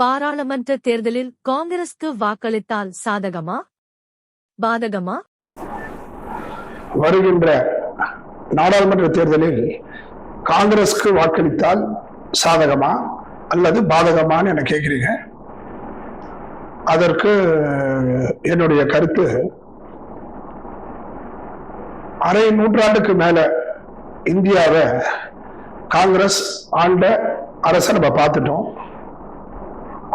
பாராளுமன்ற தேர்தலில் காங்கிரஸ்க்கு வாக்களித்தால் சாதகமா? பாதகமா? வருகின்ற நாடாளுமன்ற தேர்தலில் காங்கிரஸ்க்கு வாக்களித்தால் சாதகமா அல்லது பாதகமான்னு என கேட்குறீங்க அதற்கு என்னுடைய கருத்து அரை நூற்றாண்டுக்கு மேல இந்தியாவை காங்கிரஸ் ஆண்ட அரசை நம்ம பார்த்துட்டோம்.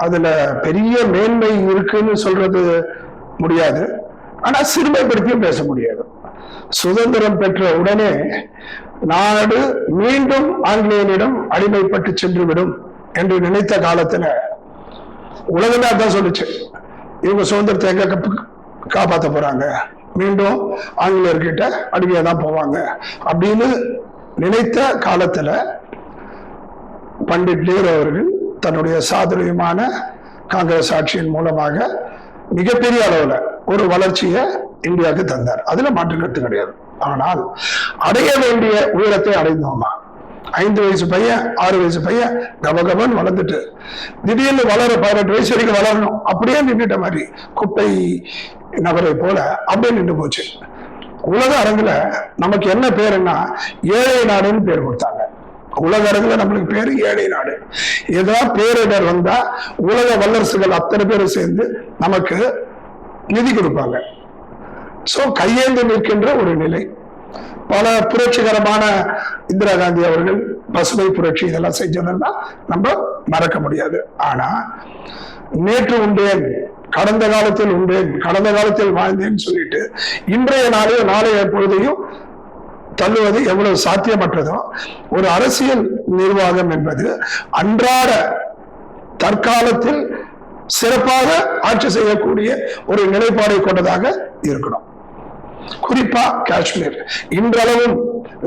அதுல பெரிய மேன்மை இருக்குன்னு சொல்றது முடியாது. ஆனா சிறுமைப்படுத்தியும் பேச முடியாது. சுதந்திரம் பெற்ற உடனே நாடு மீண்டும் ஆங்கிலேயனிடம் அடிமைப்பட்டு சென்று விடும் என்று நினைத்த காலத்துல உலகமே அதான் சொல்லுச்சு. இவங்க சுதந்திரத்தை எங்க கப்பு- காப்பாத்த போறாங்க? மீண்டும் ஆங்கிலேயர்கிட்ட அடிமையா தான் போவாங்க. அப்படின்னு நினைத்த காலத்துல பண்டிட் நேரு அவர்கள் தன்னுடைய சாதுரியமான காங்கிரஸ் ஆட்சியின் மூலமாக மிகப்பெரிய அளவுல ஒரு வளர்ச்சியை இந்தியாவுக்கு தந்தார். அதுல மாற்று கிடையாது. ஆனால் அடைய வேண்டிய உயரத்தை அடைந்தோமா? ஐந்து வயசு பையன் ஆறு வயசு பையன் கவகவன் வளர்ந்துட்டு திடீர்னு வளர பதினெட்டு வயசு வரைக்கும் வளரணும். அப்படியே நின்றுட்ட மாதிரி குப்பை நபரை போல அப்படியே நின்று போச்சு. உலக அரங்குல நமக்கு என்ன பேருன்னா ஏழை நாடுன்னு பேர் கொடுத்தாங்க. உலக அரங்குல நம்மளுக்கு பேரு ஏழை நாடு. ஏதாவது பேரிடர் வந்தா உலக வல்லரசுகள் அத்தனை பேரும் சேர்ந்து நமக்கு நிதி கொடுப்பாங்க. சோ கையேந்து நிற்கின்ற ஒரு நிலை. பல புரட்சிகரமான இந்திரா காந்தி அவர்கள் பசுமை புரட்சி இதெல்லாம் செஞ்சதெல்லாம் நம்ம மறக்க முடியாது. ஆனா நேற்று உண்டேன் கடந்த காலத்தில் உண்டேன் கடந்த காலத்தில் வாழ்ந்தேன்னு சொல்லிட்டு இன்றைய நாளையும் நாளைய பொழுதையும் தள்ளுவது எவ்வளவு சாத்தியமற்றதோ ஒரு அரசியல் நிர்வாகம் என்பது அன்றாட தற்காலத்தில் சிறப்பாக ஆட்சி செய்யக்கூடிய ஒரு நிலைப்பாடை கொண்டதாக இருக்கணும். குறிப்பா காஷ்மீர். இன்றளவும்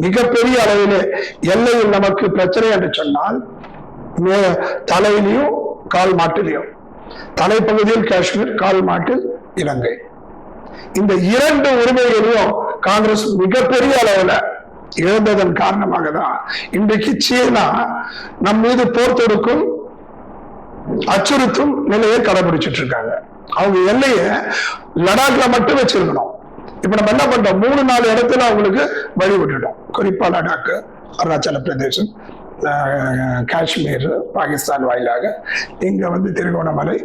மிகப்பெரிய அளவிலே எல்லையில் நமக்கு பிரச்சனை என்று சொன்னால் தலையிலையும் கால் மாட்டிலையும். தலைப்பகுதியில் காஷ்மீர் கால் மாட்டில் இலங்கை. இந்த இரண்டு உரிமைகளையும் காங்கிரஸ் மிகப்பெரிய அளவுல இழந்ததன் காரணமாக தான் இன்றைக்கு சீனா நம் மீது போர் தொடுக்கும் அச்சுறுத்தும் நிலையை கடைபிடிச்சிட்டு இருக்காங்க. அவங்க எல்லையை லடாக்ல மட்டும் வச்சிருக்கணும். இப்ப நம்ம என்ன பண்றோம்? மூணு நாலு இடத்துல அவங்களுக்கு வழி விட்டுட்டோம். குறிப்பா லடாக் அருணாச்சல பிரதேசம் ஆஹ், காஷ்மீர் பாகிஸ்தான் வாயிலாக. இங்க வந்து திருகோணமலை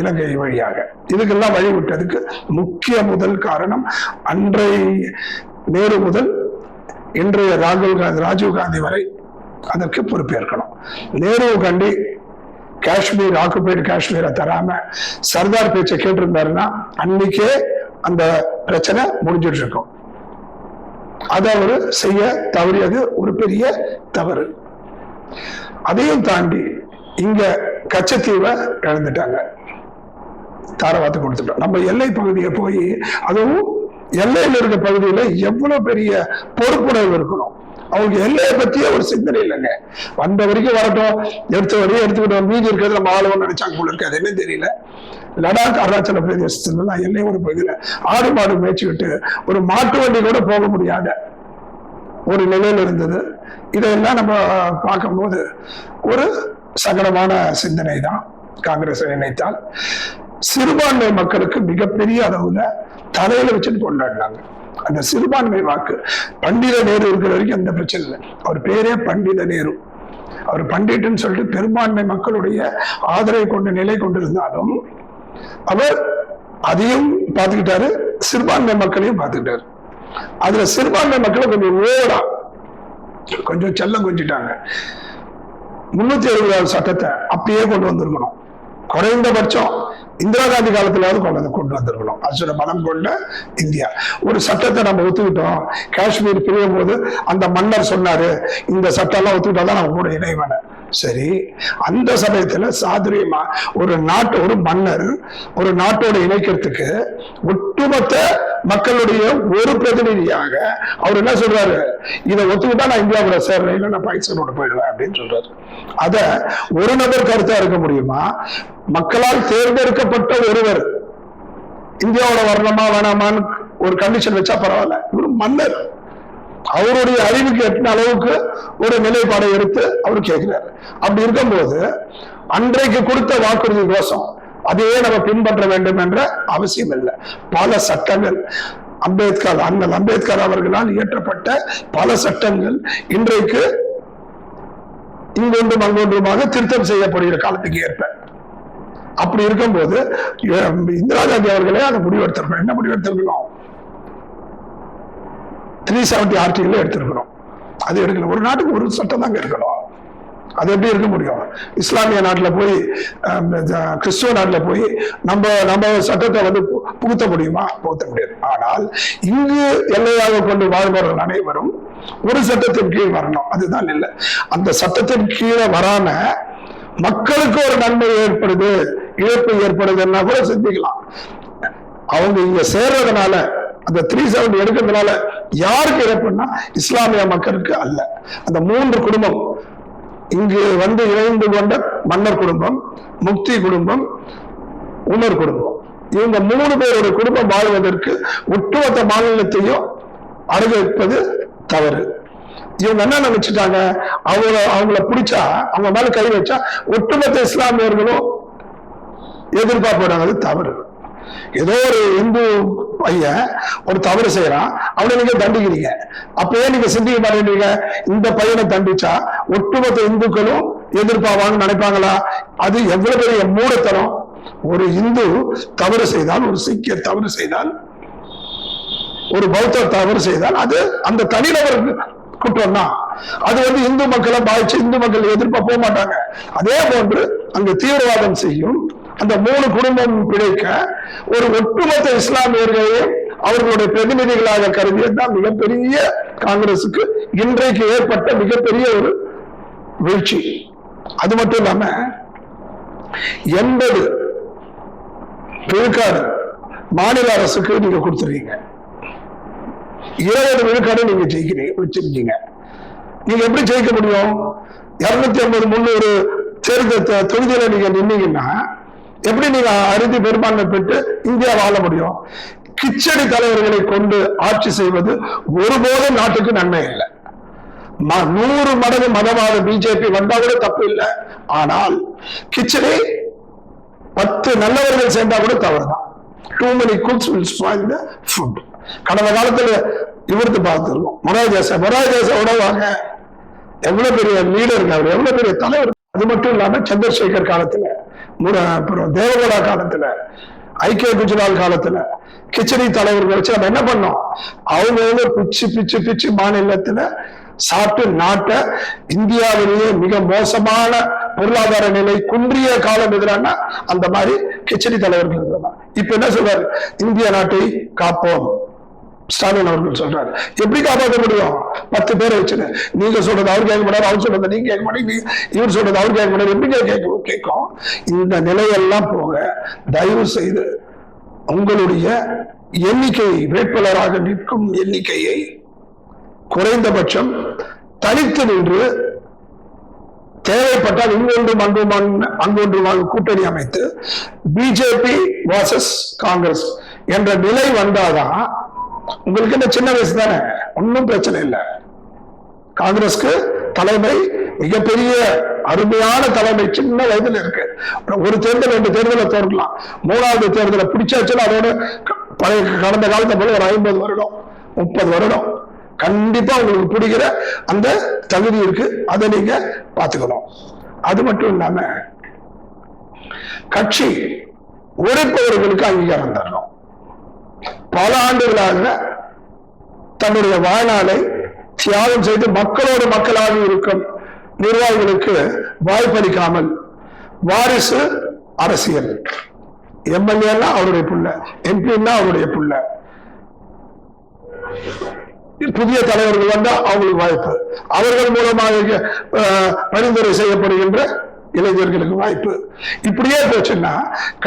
இலங்கை வழியாக. இதுக்கெல்லாம் வழி விட்டதுக்கு முக்கிய முதல் காரணம் அன்றைய நேரு முதல் இன்றைய ராகுல் காந்தி ராஜீவ் காந்தி வரை அதற்கு பொறுப்பேற்கணும். நேருவை கண்டி காஷ்மீர் ஆக்குபைடு காஷ்மீரை தராம சர்தார் பேச்சை கேட்டிருந்தாருன்னா அன்னைக்கே அந்த பிரச்சனை முடிஞ்சிட்டு இருக்கும் அதை அவரு செய்ய தவறியது ஒரு பெரிய தவறு. அதையும் தாண்டி இங்க கச்சத்தீவை இழந்துட்டாங்க. தாரவாத்து கொடுத்துட்டோம். நம்ம எல்லை பகுதியை போய் அதுவும் எல்லையில் இருக்க பகுதியில எவ்வளவு பெரிய பொறுப்புணர்வு இருக்கணும். அவங்க எல்லையை பத்தியே ஒரு சிந்தனை இல்லைங்க. வந்த வரைக்கும் வரட்டும் எடுத்த வரையும் எடுத்துக்கிட்டோம். மீதி இருக்கிறது நம்ம ஆளுவோம் நினைச்சாங்க போல இருக்கு. அது என்ன தெரியல. லடாக் அருணாச்சல பிரதேசத்துல எல்லை ஒரு பகுதியில ஆடு மாடு மேய்ச்சிக்கிட்டு ஒரு மாட்டு வண்டி கூட போக முடியாத ஒரு நிலையில இருந்தது. இதையெல்லாம் நம்ம பார்க்கும்போது ஒரு சங்கடமான சிந்தனை தான் காங்கிரஸ் நினைத்தால் சிறுபான்மை மக்களுக்கு மிகப்பெரிய அளவுல தலையில வச்சுட்டு கொண்டாடினாங்க அந்த சிறுபான்மை வாக்கு பண்டித நேரு இருக்கிற வரைக்கும் எந்த பிரச்சனை இல்லை. அவர் பேரே பண்டித நேரு. அவர் பண்டிட்டுன்னு சொல்லிட்டு பெரும்பான்மை மக்களுடைய ஆதரவை கொண்ட நிலை கொண்டிருந்தாலும் அவர் அதையும் பார்த்துக்கிட்டாரு சிறுபான்மை மக்களையும் பார்த்துக்கிட்டாரு. அதுல சிறுபான்மை மக்களை கொஞ்சம் ஓடா கொஞ்சம் செல்லம் கொஞ்சிட்டாங்க. முன்னூத்தி அறுபதாவது சட்டத்தை அப்படியே கொண்டு வந்திருக்கணும். குறைந்தபட்சம் இந்திரா காந்தி காலத்திலாவது கொண்டு வந்து கொண்டு வந்திருக்கணும். அசுர மனம் கொண்ட இந்தியா. ஒரு சட்டத்தை நம்ம ஒத்துக்கிட்டோம். காஷ்மீர் பிரியும் போது அந்த மன்னர் சொன்னாரு இந்த சட்டம் எல்லாம் ஒத்துக்கிட்டா தான் நம்ம கூட இணைவன சரி அந்த சமயத்துல சாதுரியமா ஒரு நாட்டு ஒரு மன்னர் ஒரு நாட்டோட இணைக்கிறதுக்கு ஒட்டுமொத்த மக்களுடைய ஒரு பிரதிநிதியாக அவர் என்ன சொல்றாரு? இதை ஒத்துக்கிட்டா நான் இந்தியா கூட சேர்றேன் நான் பாகிஸ்தானோட போயிடுவேன் அப்படின்னு சொல்றாரு. அத ஒரு நபர் கருத்தா இருக்க முடியுமா? மக்களால் தேர்ந்தெடுக்கப்பட்ட ஒருவர் இந்தியாவோட வரணுமா வேணாமான்னு ஒரு கண்டிஷன் வச்சா பரவாயில்ல. இவர் மன்னர். அவருடைய அறிவுக்கு எட்டின அளவுக்கு ஒரு நிலைப்பாடை எடுத்து அவர் கேட்கிறாரு. அப்படி இருக்கும்போது அன்றைக்கு கொடுத்த வாக்குறுதி கோஷம் அதையே நம்ம பின்பற்ற வேண்டும் என்ற அவசியம் இல்லை. பல சட்டங்கள் அம்பேத்கர் அண்ணல் அம்பேத்கர் அவர்களால் இயற்றப்பட்ட பல சட்டங்கள் இன்றைக்கு இங்கொன்றும் அங்கொன்றுமாக திருத்தம் செய்யப்படுகிற காலத்துக்கு ஏற்ப. அப்படி இருக்கும்போது இந்திரா காந்தி அவர்களே அதை முடிவெடுத்திருக்கணும். என்ன முடிவெடுத்திருக்கணும்? த்ரீ செவன்டி ஆர்டிகள் எடுத்திருக்கிறோம் அது எடுக்கணும். ஒரு நாட்டுக்கு ஒரு சட்டம் தாங்க இருக்கணும் அது எப்படி இருக்க முடியும்? இஸ்லாமிய நாட்டில் போய் கிறிஸ்துவ நாட்டில் போய் நம்ம நம்ம சட்டத்தை வந்து பு- புகுத்த முடியுமா? புகுத்த முடியாது. ஆனால் இங்கு எல்லையாக கொண்டு வாழ்பவர்கள் அனைவரும் ஒரு சட்டத்தின் கீழ் வரணும். அதுதான் இல்லை. அந்த சட்டத்தின் கீழே வராம மக்களுக்கு ஒரு நன்மை ஏற்படுது இழப்பு ஏற்படுதுன்னா கூட சிந்திக்கலாம். அவங்க இங்க சேர்றதுனால அந்த த்ரீ செவன் எடுக்கிறதுனால யாருக்கு இழப்புன்னா இஸ்லாமிய மக்களுக்கு அல்ல. அந்த மூன்று குடும்பம் இங்கு வந்து இணைந்து கொண்ட மன்னர் குடும்பம் முக்தி குடும்பம் உமர் குடும்பம். இவங்க மூணு பேரோட குடும்பம் வாழ்வதற்கு ஒட்டுமொத்த மாநிலத்தையும் அனுபவிப்பது தவறு. இவங்க என்ன நினைச்சிட்டாங்க? அவங்கள அவங்கள பிடிச்சா அவங்க மேல கை வச்சா ஒட்டுமொத்த இஸ்லாமியர்களும் எதிர்பார்ப்பாங்க அது தவறு. ஏதோ ஒரு இந்து பையன் ஒரு தவறு செய்யறான். அவனை நீங்க தண்டிக்கிறீங்க. அப்பயே நீங்க சிந்திக்க மாட்டேன்றீங்க. இந்த பையனை தண்டிச்சா ஒட்டுமொத்த இந்துக்களும் எதிர்பார்ப்பாங்கன்னு நினைப்பாங்களா? அது எவ்வளவு பெரிய மூடத்தனம். ஒரு இந்து தவறு செய்தால் ஒரு சீக்கிய தவறு செய்தால் ஒரு பௌத்த தவறு செய்தால் அது அந்த தனிநபருக்கு குற்றம் தான் அது வந்து இந்து மக்களை பாதிச்சு இந்து மக்கள் எதிர்ப்பா போக மாட்டாங்க. அதே போன்று அங்கு தீவிரவாதம் செய்யும் அந்த மூணு குடும்பம் பிழைக்க ஒரு ஒட்டுமொத்த இஸ்லாமியர்களையும் அவர்களுடைய பிரதிநிதிகளாக கருதியதுதான் மிகப்பெரிய காங்கிரசுக்கு இன்றைக்கு ஏற்பட்ட மிகப்பெரிய ஒரு வீழ்ச்சி. அது மட்டும் இல்லாம எண்பது விழுக்காடு மாநில அரசுக்கு நீங்க கொடுத்துருக்கீங்க. இருபது விழுக்காடு நீங்க ஜெயிக்கிறீங்க வச்சிருக்கீங்க. நீங்க எப்படி ஜெயிக்க முடியும்? இருநூத்தி ஐம்பது முந்நூறு தேர்தல் தொகுதியில நீங்க நின்னீங்கன்னா எப்படி நீங்க அறுதி பெரும்பான்மை பெற்று இந்தியா வாழ முடியும்? கிச்சடி தலைவர்களை கொண்டு ஆட்சி செய்வது ஒருபோதும் நாட்டுக்கு நன்மை இல்லை. நூறு மடங்கு மதவாத பிஜேபி வந்தா கூட தப்பு இல்லை. ஆனால் கிச்சடி பத்து நல்லவர்கள் சேர்ந்தா கூட தவறுதான். Too many cooks will spoil the food கடந்த காலத்துல இவருக்கு பார்த்துருக்கோம். மொராய் தேச உணவாங்க எவ்வளவு பெரிய லீடர் அவர் எவ்வளவு பெரிய தலைவர்? அது மட்டும் இல்லாம சந்திரசேகர் காலத்துல அப்புறம் தேவகோடா காலத்துல ஐக்கிய குஜரால் காலத்துல கிச்சடி தலைவர்கள் வச்சு நம்ம என்ன பண்ணோம்? அவங்க வந்து பிச்சு பிச்சு பிச்சு மாநிலத்துல சாப்பிட்டு நாட்டை இந்தியாவிலேயே மிக மோசமான பொருளாதார நிலை குன்றிய காலம் எதிரான அந்த மாதிரி கிச்சடி தலைவர்கள் இப்ப என்ன சொல்றாரு? இந்திய நாட்டை காப்போம். ஸ்டாலின் அவர்கள் சொல்றாரு. எப்படி காப்பாற்ற முடியும்? பத்து பேரை வச்சுன்னு. நீங்க சொல்றது அவர் கேட்க மாட்டாரு அவர் சொல்றது நீங்க கேட்க மாட்டீங்க. நீ- இவர் சொல்றது அவர் கேட்க மாட்டாரு. எப்படி கேட்க கேட்கும்? இந்த நிலையெல்லாம் போக தயவு செய்து உங்களுடைய எண்ணிக்கை வேட்பாளராக நிற்கும் எண்ணிக்கையை குறைந்தபட்சம் தனித்து நின்று தேவைப்பட்டால் இங்கொன்றும் அன்புமான் அங்கொன்றுமாக கூட்டணி அமைத்து பிஜேபி வாசஸ் காங்கிரஸ் என்ற நிலை வந்தாதான் உங்களுக்கு என்ன சின்ன வயசு தானே? ஒன்றும் பிரச்சனை இல்லை. காங்கிரஸ்க்கு தலைமை மிகப்பெரிய அருமையான தலைமை சின்ன வயதுல இருக்கு. ஒரு தேர்தல் ரெண்டு தேர்தலை தோற்கலாம். மூணாவது தேர்தலை பிடிச்சாச்சுன்னா அதோட பழைய கடந்த காலத்தை போல ஒரு ஐம்பது வருடம் முப்பது வருடம். கண்டிப்பா உங்களுக்கு பிடிக்கிற அந்த தகுதி இருக்கு. அதை நீங்க பாத்துக்கணும் அது மட்டும் இல்லாம கட்சி உழைப்பவர்களுக்கு அங்கீகாரம் தரணும். பல ஆண்டுகளாக தன்னுடைய வாழ்நாளை தியாகம் செய்து மக்களோடு மக்களாக இருக்கும் நிர்வாகிகளுக்கு வாய்ப்பளிக்காமல் வாரிசு அரசியல். எம்எல்ஏன்னா அவருடைய புள்ள எம்பின்னா அவருடைய புள்ள. புதிய தலைவர்கள் வந்தா அவங்களுக்கு வாய்ப்பு. அவர்கள் மூலமாக பரிந்துரை செய்யப்படுகின்ற இளைஞர்களுக்கு வாய்ப்பு. இப்படியே போச்சுன்னா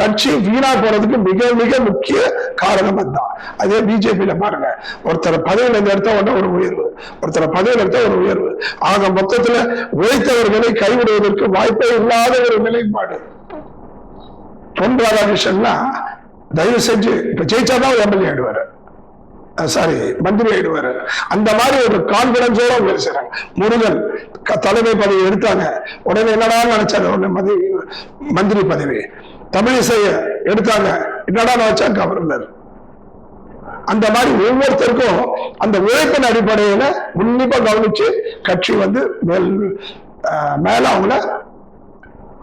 கட்சி வீணா போறதுக்கு மிக மிக முக்கிய காரணம் தான் அதே பிஜேபியில பாருங்க ஒருத்தர் பதவியில இருந்து எடுத்த உடனே ஒரு உயர்வு ஒருத்தர் பதவியில எடுத்த ஒரு உயர்வு. ஆக மொத்தத்துல உழைத்தவர்களை கைவிடுவதற்கு வாய்ப்பே இல்லாத ஒரு நிலைப்பாடு. பொன் ராதாகிருஷ்ணன்னா தயவு செஞ்சு இப்ப ஜெயிச்சாதான் எம்எல்ஏ ஆயிடுவாரு. சாரி மந்திரி ஆயிடுவாரு. அந்த மாதிரி ஒரு கான்பிடன்ஸோட வேலை செய்றாங்க. முருகன் தலைமை பதவி எடுத்தாங்க. உடனே என்னடா நினைச்சாரு? உடனே மந்திரி மந்திரி பதவி. தமிழிசைய எடுத்தாங்க. என்னடா நினைச்சா கவர்னர் அந்த மாதிரி ஒவ்வொருத்தருக்கும் அந்த உழைப்பின் அடிப்படையில உன்னிப்பா கவனிச்சு கட்சி வந்து மேல் மேல அவங்கள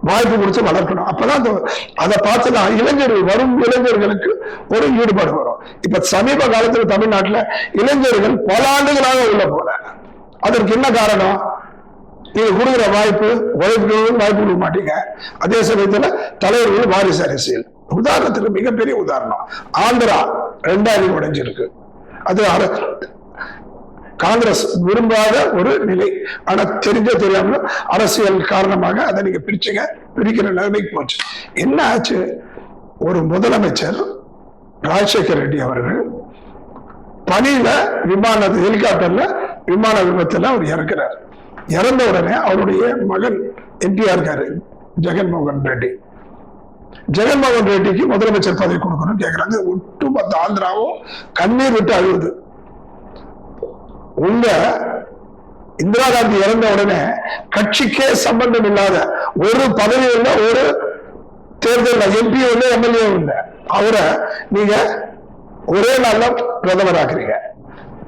வாய்ப்பு கொடுத்து வளர்க்கணும். அப்பதான் அதை பார்த்துதான் இளைஞர்கள் வரும் இளைஞர்களுக்கு ஒரு ஈடுபாடு வரும். இப்ப சமீப காலத்துல தமிழ்நாட்டுல இளைஞர்கள் பல ஆண்டுகளாக உள்ள போல. அதற்கு என்ன காரணம்? நீங்க கொடுக்குற வாய்ப்பு உழைப்புகளும் வாய்ப்பு கொடுக்க மாட்டீங்க. அதே சமயத்துல தலைவர்கள் வாரிசு அரசியல். உதாரணத்துக்கு மிகப்பெரிய உதாரணம். ஆந்திரா ரெண்டாயிரம் உடைஞ்சிருக்கு. அது காங்கிரஸ் விரும்பாத ஒரு நிலை. ஆனா தெரிஞ்ச தெரியாமல அரசியல் காரணமாக அதை நீங்க பிரிச்சுங்க பிரிக்கிற நிலைமைக்கு போச்சு. என்ன ஆச்சு? ஒரு முதலமைச்சர் ராஜசேகர் ரெட்டி அவர்கள் பணியில விமான ஹெலிகாப்டர்ல விமான விபத்துல அவர் இறக்கிறார். இறந்த உடனே அவருடைய மகன் என்டிஆர் இருக்காரு ஜெகன்மோகன் ரெட்டி. ஜெகன்மோகன் ரெட்டிக்கு முதலமைச்சர் பதவி கொடுக்கணும்னு கேக்குறாங்க. ஒட்டுமொத்த ஆந்திராவும் கண்ணீர் விட்டு அழுகுது உங்க இந்திரா காந்தி இறந்த உடனே கட்சிக்கே சம்பந்தம் இல்லாத ஒரு பதவி இல்ல ஒரு தேர்தல் எம்பி இல்லை எம்எல்ஏ இல்லை. அவரை நீங்க ஒரே நாள்ல பிரதமராக்குறீங்க.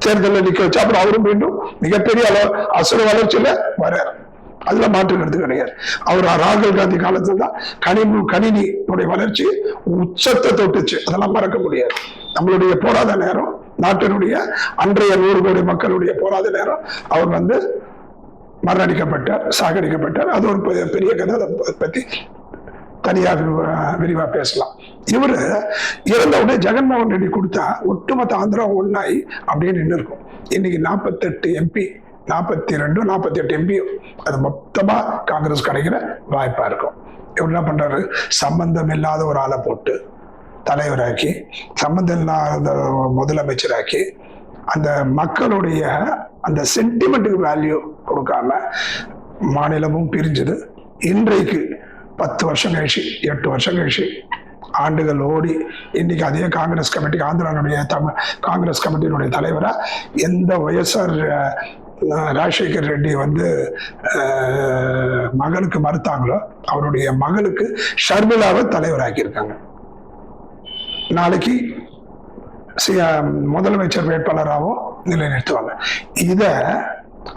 தேர்தலில் நிக்க வச்சு அப்புறம் அவரும் மீண்டும் மிகப்பெரிய அளவு அசுர வளர்ச்சியில வர்றாரு. அதுல மாற்று கருத்து கிடையாது அவர் ராகுல் காந்தி காலத்துல தான் கணினி கணினியுடைய வளர்ச்சி உச்சத்தை தொட்டுச்சு. அதெல்லாம் மறக்க முடியாது. நம்மளுடைய போராத நேரம் நாட்டினுடைய அன்றைய நூறு கோடி மக்களுடைய போராத நேரம் அவர் வந்து மரணடிக்கப்பட்டார் சாகடிக்கப்பட்டார். அது ஒரு பெரிய கதை. அதை பற்றி பத்தி விரிவாக விரிவா- பேசலாம். இவர் இறந்த உடனே ஜெகன்மோகன் ரெட்டி கொடுத்தா ஒட்டுமொத்த ஆந்திரா ஒன்னாய் அப்படியே நின்று இருக்கும் இன்னைக்கு நாற்பத்தெட்டு எம்பி நாற்பத்தி ரெண்டு நாற்பத்தி எட்டு எம்பியும் அது மொத்தமா காங்கிரஸ் கிடைக்கிற வாய்ப்பா இருக்கும். இவர் என்ன பண்றாரு? சம்பந்தம் இல்லாத ஒரு ஆளை போட்டு தலைவராக்கி சம்பந்தம் இல்லாத முதலமைச்சராக்கி அந்த மக்களுடைய அந்த சென்டிமெண்ட்டுக்கு வேல்யூ கொடுக்காம மாநிலமும் பிரிஞ்சது. இன்றைக்கு பத்து வருஷம் கழிச்சு எட்டு வருஷம் கழிச்சு ஆண்டுகள் ஓடி இன்னைக்கு அதே காங்கிரஸ் கமிட்டி ஆந்திராவுடைய தமிழ் காங்கிரஸ் கமிட்டியினுடைய தலைவரா எந்த ஒய்எஸ்ஆர் ராஜசேகர் ரெட்டி வந்து மகளுக்கு மறுத்தாங்களோ அவருடைய மகளுக்கு ஷர்மிளாவை தலைவராக்கியிருக்காங்க. நாளைக்கு முதலமைச்சர் வேட்பாளராகவும் நிலைநிறுத்துவாங்க. இத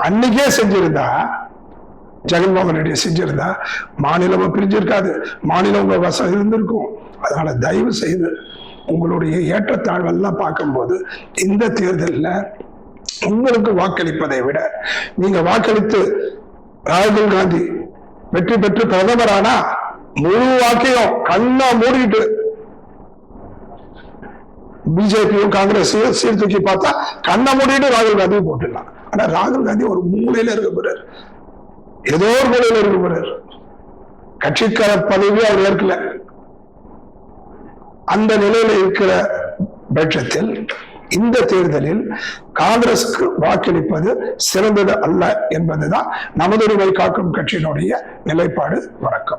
அன்னைக்கே செஞ்சிருந்தா ஜெகன்மோகன் ரெட்டி செஞ்சிருந்தா மாநிலமும் பிரிஞ்சிருக்காது. மாநிலம் வசதி வசம் இருந்திருக்கும். அதனால தயவு செய்து உங்களுடைய ஏற்றத்தாழ்வெல்லாம் பார்க்கும்போது இந்த தேர்தலில் உங்களுக்கு வாக்களிப்பதை விட நீங்க வாக்களித்து ராகுல் காந்தி வெற்றி பெற்று பிரதமரானா முழு வாக்கையும் கண்ணா மூடிட்டு பிஜேபியும் காங்கிரஸையும் சீர்தூக்கி பார்த்தா கண்ணை மூடிட்டு ராகுல் காந்தியும் போட்டுடலாம். ஆனா ராகுல் காந்தி ஒரு மூலையில இருக்க போறாரு. ஏதோ ஒரு மூலையில இருக்க போறாரு. கட்சிக்கார பதவி அவர் ஏற்கல. அந்த நிலையில இருக்கிற பட்சத்தில் இந்த தேர்தலில் காங்கிரசுக்கு வாக்களிப்பது சிறந்தது அல்ல என்பதுதான் நமதுரிமை காக்கும் கட்சியினுடைய நிலைப்பாடு வணக்கம்